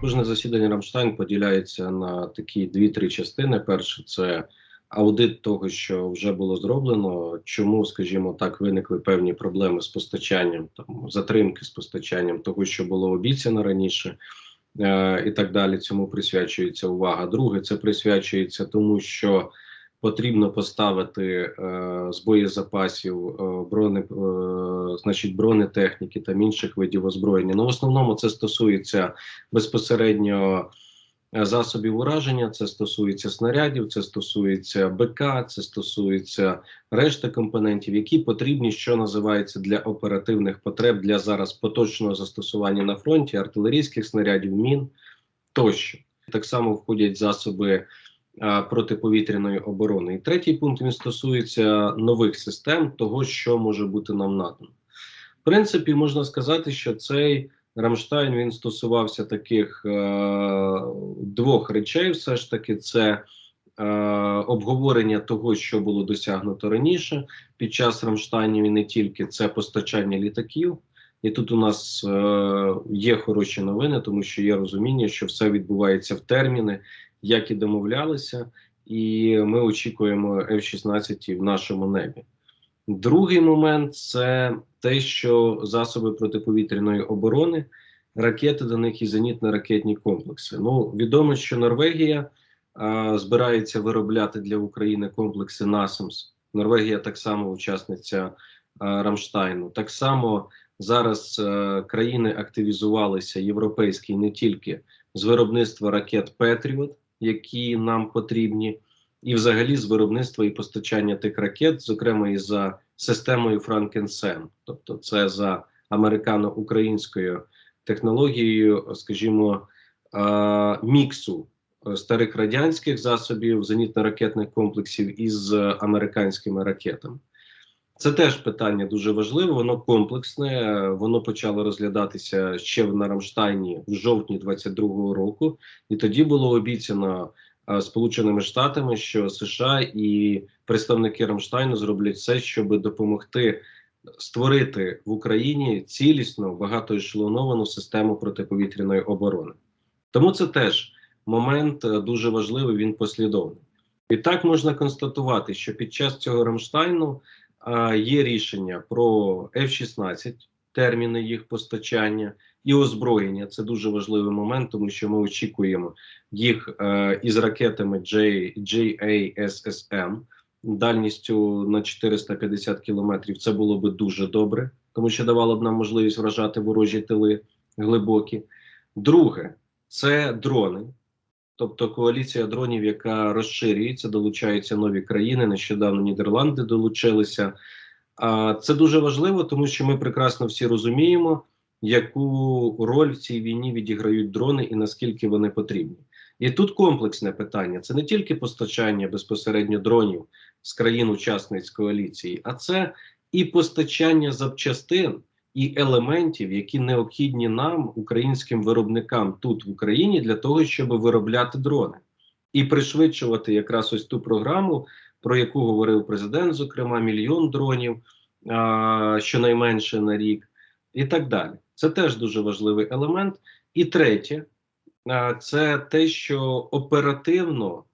Кожне засідання Рамштайн поділяється на такі дві-три частини. Перше це аудит того, що вже було зроблено. Чому, скажімо так, виникли певні проблеми з постачанням, там затримки з постачанням того, що було обіцяно раніше, е, і так далі. Цьому присвячується увага. Друге, це присвячується тому, що потрібно поставити е, з боєзапасів е, брони, е, значить бронетехніки та інших видів озброєння. Ну, в основному це стосується безпосередньо е, засобів ураження, це стосується снарядів, це стосується БК, це стосується решти компонентів, які потрібні, що називається для оперативних потреб для зараз поточного застосування на фронті, артилерійських снарядів, мін тощо. Так само входять засоби протиповітряної оборони. І третій пункт він стосується нових систем, того, що може бути нам надано. В принципі, можна сказати, що цей Рамштайн він стосувався таких е, двох речей. Все ж таки, це е, обговорення того, що було досягнуто раніше під час Рамштайнів, і не тільки це постачання літаків. І тут у нас е, є хороші новини, тому що є розуміння, що все відбувається в терміни, як і домовлялися, і ми очікуємо F-16 в нашому небі. Другий момент це те, що засоби протиповітряної оборони, ракети до них і зенітно-ракетні комплекси. Ну відомо, що Норвегія а, збирається виробляти для України комплекси НАСАМС. Норвегія так само учасниця а, Рамштайну. Так само зараз а, країни активізувалися європейські не тільки з виробництва ракет Петріот, які нам потрібні і, взагалі, з виробництва і постачання тих ракет, зокрема і за системою Франкенсен, тобто це за американо-українською технологією, скажімо, міксу старих радянських засобів зенітно-ракетних комплексів із американськими ракетами. Це теж питання дуже важливе, воно комплексне. Воно почало розглядатися ще на Рамштайні в жовтні 22-го року, і тоді було обіцяно Сполученими Штатами, що США і представники Рамштайну зроблять все, щоб допомогти створити в Україні цілісну багатоешелоновану систему протиповітряної оборони. Тому це теж момент е, дуже важливий. Він послідовний. І так можна констатувати, що під час цього Рамштайну є рішення про F-16, терміни їх постачання і озброєння. Це дуже важливий момент, тому що ми очікуємо їх е, із ракетами JASSM дальністю на 450 кілометрів. Це було би дуже добре, тому що давало б нам можливість вражати ворожі тили глибокі. Друге, це дрони. Тобто коаліція дронів, яка розширюється, долучаються нові країни. Нещодавно Нідерланди долучилися. А це дуже важливо, тому що ми прекрасно всі розуміємо, яку роль в цій війні відіграють дрони і наскільки вони потрібні. І тут комплексне питання: це не тільки постачання безпосередньо дронів з країн-учасниць коаліції, а це і постачання запчастин і елементів, які необхідні нам, українським виробникам тут в Україні, для того, щоб виробляти дрони і пришвидшувати якраз ось ту програму, про яку говорив президент, зокрема, мільйон дронів, а, щонайменше на рік, і так далі. Це теж дуже важливий елемент. І третє, а, це те, що оперативно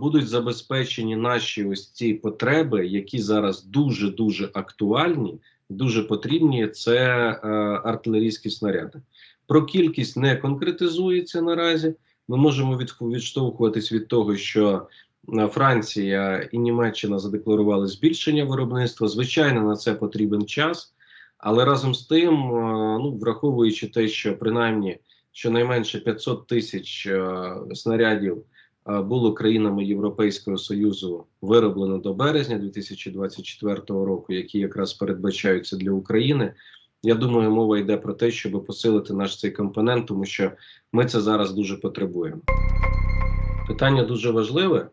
будуть забезпечені наші ось ці потреби, які зараз дуже дуже актуальні, дуже потрібні. Це а, артилерійські снаряди. Про кількість не конкретизується наразі. Ми можемо від, відштовхуватись від того, що Франція і Німеччина задекларували збільшення виробництва. Звичайно, на це потрібен час, але разом з тим, ну враховуючи те, що принаймні щонайменше 500 тисяч снарядів було країнами Європейського союзу вироблено до березня 2024 року, які якраз передбачаються для України. Я думаю, мова йде про те, щоб посилити наш цей компонент, тому що ми це зараз дуже потребуємо. Питання дуже важливе,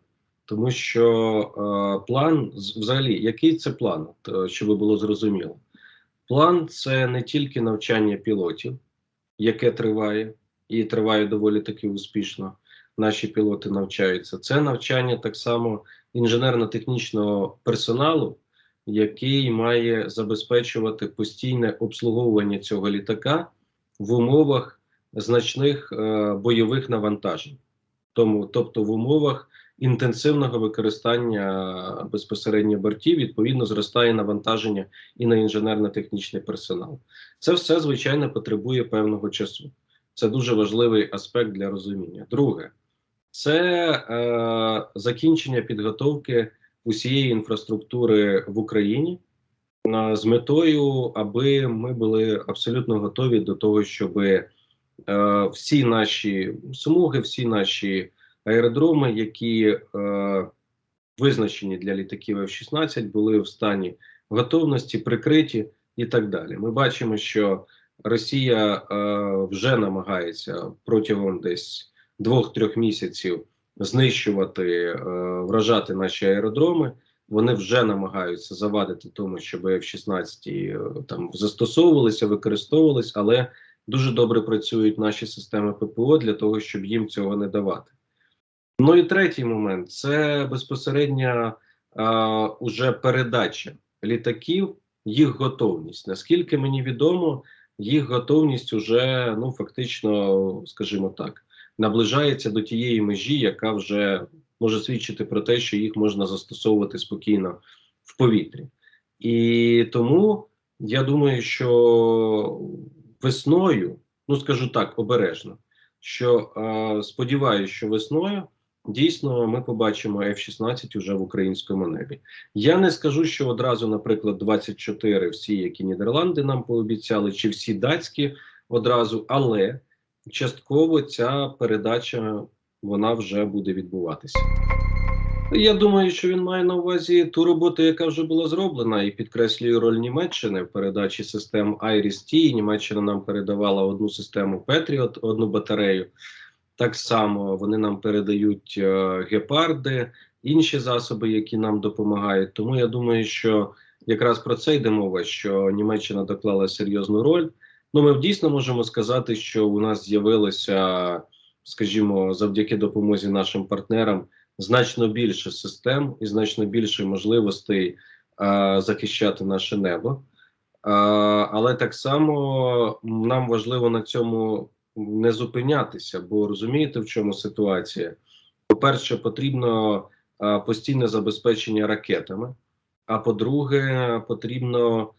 тому що е, план, взагалі, який це план, От, щоб було зрозуміло. План це не тільки навчання пілотів, яке триває, і триває доволі таки успішно. Наші пілоти навчаються. Це навчання так само інженерно-технічного персоналу, який має забезпечувати постійне обслуговування цього літака в умовах значних е, бойових навантажень, тому тобто в умовах інтенсивного використання безпосередньо бортів, відповідно, зростає навантаження і на інженерно-технічний персонал. Це все звичайно потребує певного часу. Це дуже важливий аспект для розуміння. Друге, це е, закінчення підготовки усієї інфраструктури в Україні е, з метою, аби ми були абсолютно готові до того, щоб е, всі наші смуги, всі наші аеродроми, які е, визначені для літаків F-16, були в стані готовності, прикриті і так далі. Ми бачимо, що Росія е, вже намагається протягом десь двох-трьох місяців знищувати, е, вражати наші аеродроми. Вони вже намагаються завадити тому, щоб F-16 е, там застосовувалися, використовувалися, але дуже добре працюють наші системи ППО для того, щоб їм цього не давати. Ну і третій момент це безпосередня а, уже передача літаків, їх готовність. Наскільки мені відомо, їх готовність уже ну фактично, скажімо так, наближається до тієї межі, яка вже може свідчити про те, що їх можна застосовувати спокійно в повітрі. І тому я думаю, що весною, ну скажу так, обережно, що е, сподіваюся, що весною. Дійсно, ми побачимо F-16 уже в українському небі. Я не скажу, що одразу, наприклад, 24 всі, які Нідерланди нам пообіцяли, чи всі датські одразу, але частково ця передача вона вже буде відбуватися. Я думаю, що він має на увазі ту роботу, яка вже була зроблена, і підкреслюю роль Німеччини в передачі систем Iris-T. Німеччина нам передавала одну систему Patriot, одну батарею. Так само вони нам передають е, гепарди, інші засоби, які нам допомагають. Тому я думаю, що якраз про це йде мова, що Німеччина доклала серйозну роль. Ну, ми дійсно можемо сказати, що у нас з'явилося, скажімо, завдяки допомозі нашим партнерам значно більше систем і значно більше можливостей а, захищати наше небо. А, але так само нам важливо на цьому не зупинятися, бо розумієте, в чому ситуація? По-перше, потрібно а, постійне забезпечення ракетами. А по-друге, потрібно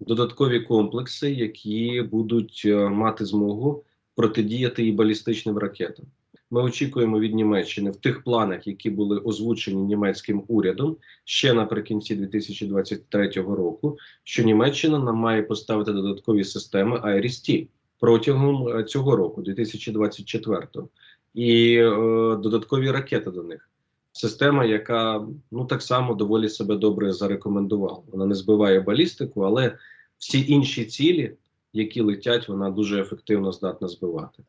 додаткові комплекси, які будуть мати змогу протидіяти і балістичним ракетам. Ми очікуємо від Німеччини в тих планах, які були озвучені німецьким урядом ще наприкінці 2023 року, що Німеччина нам має поставити додаткові системи IRIS-T протягом е, цього року, 2024-го, і е, додаткові ракети до них. Система, яка ну так само доволі себе добре зарекомендувала. Вона не збиває балістику, але всі інші цілі, які летять, вона дуже ефективно здатна збивати.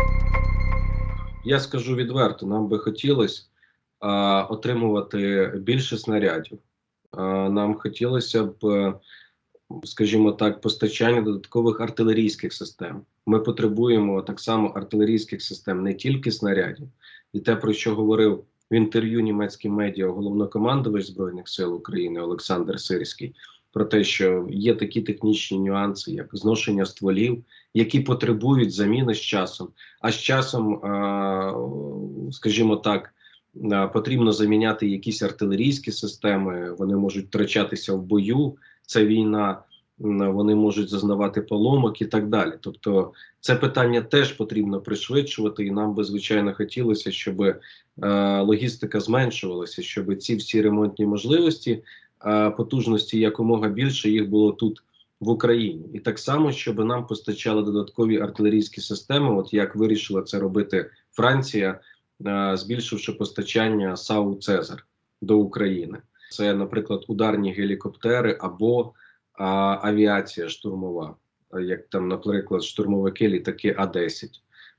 Я скажу відверто: нам би хотілося а, отримувати більше снарядів. А, нам хотілося б, скажімо так, постачання додаткових артилерійських систем. Ми потребуємо так само артилерійських систем, не тільки снарядів, і те, про що говорив інтерв'ю німецьким медіа головнокомандувач збройних сил України Олександр Сирський. Про те, що є такі технічні нюанси, як зношення стволів, які потребують заміни з часом. А з часом, скажімо так, потрібно заміняти якісь артилерійські системи. Вони можуть втрачатися в бою. Це війна вони можуть зазнавати поломок і так далі. Тобто, це питання теж потрібно пришвидшувати, і нам би звичайно хотілося, щоб е, логістика зменшувалася, щоб ці всі ремонтні можливості, е, потужності якомога більше їх було тут. В Україні і так само, щоб нам постачали додаткові артилерійські системи, от як вирішила це робити Франція, е, збільшивши постачання САУ Цезар до України. Це, наприклад, ударні гелікоптери або а, авіація штурмова, як там, наприклад, штурмовики літаки А-10.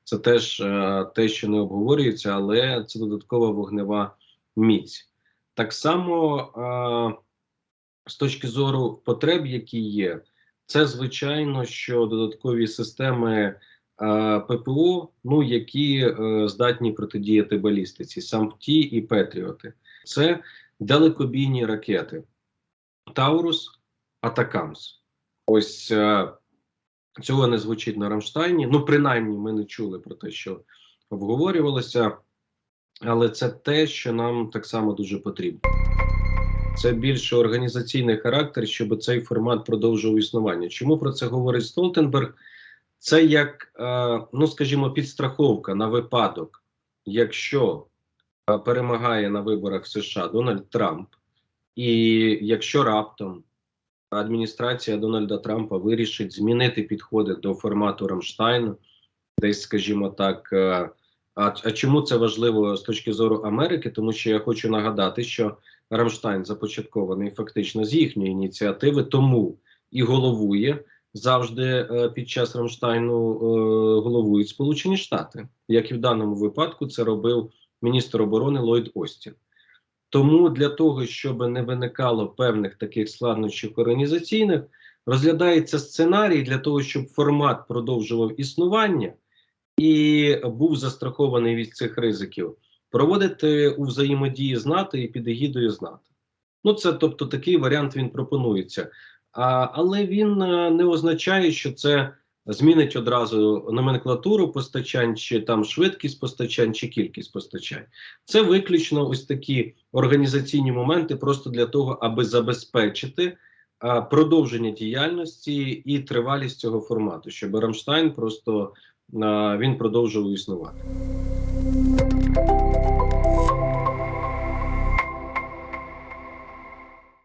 Це теж а, е, те, що не обговорюється, але це додаткова вогнева міць. Так само а, з точки зору потреб, які є, це звичайно, що додаткові системи ППО, ну які е, здатні протидіяти балістиці, САМПТІ і Петріоти, це далекобійні ракети. Таурус Атакамс. Ось е, Цього не звучить на Рамштайні. Ну, принаймні, ми не чули про те, що обговорювалося, але це те, що нам так само дуже потрібно. Це більше організаційний характер, щоб цей формат продовжував існування. Чому про це говорить Столтенберг? Це як, е, ну скажімо, підстраховка на випадок, якщо е, перемагає на виборах в США Дональд Трамп, і якщо раптом адміністрація Дональда Трампа вирішить змінити підходи до формату Рамштайну, десь, скажімо так. е, А, а чому це важливо з точки зору Америки? Тому що я хочу нагадати, що Рамштайн започаткований фактично з їхньої ініціативи, тому і головує завжди е, під час Рамштайну е, головують Сполучені Штати, як і в даному випадку це робив міністр оборони Ллойд Остін. Тому для того, щоб не виникало певних таких складнощів організаційних, розглядається сценарій для того, щоб формат продовжував існування і був застрахований від цих ризиків, проводити у взаємодії з НАТО і під егідою з НАТО. Ну, це тобто такий варіант він пропонується. А, але він е, не означає, що це змінить одразу номенклатуру постачань, чи там швидкість постачань, чи кількість постачань. Це виключно ось такі організаційні моменти, просто для того, аби забезпечити продовження діяльності і тривалість цього формату, щоб Рамштайн просто він продовжував існувати.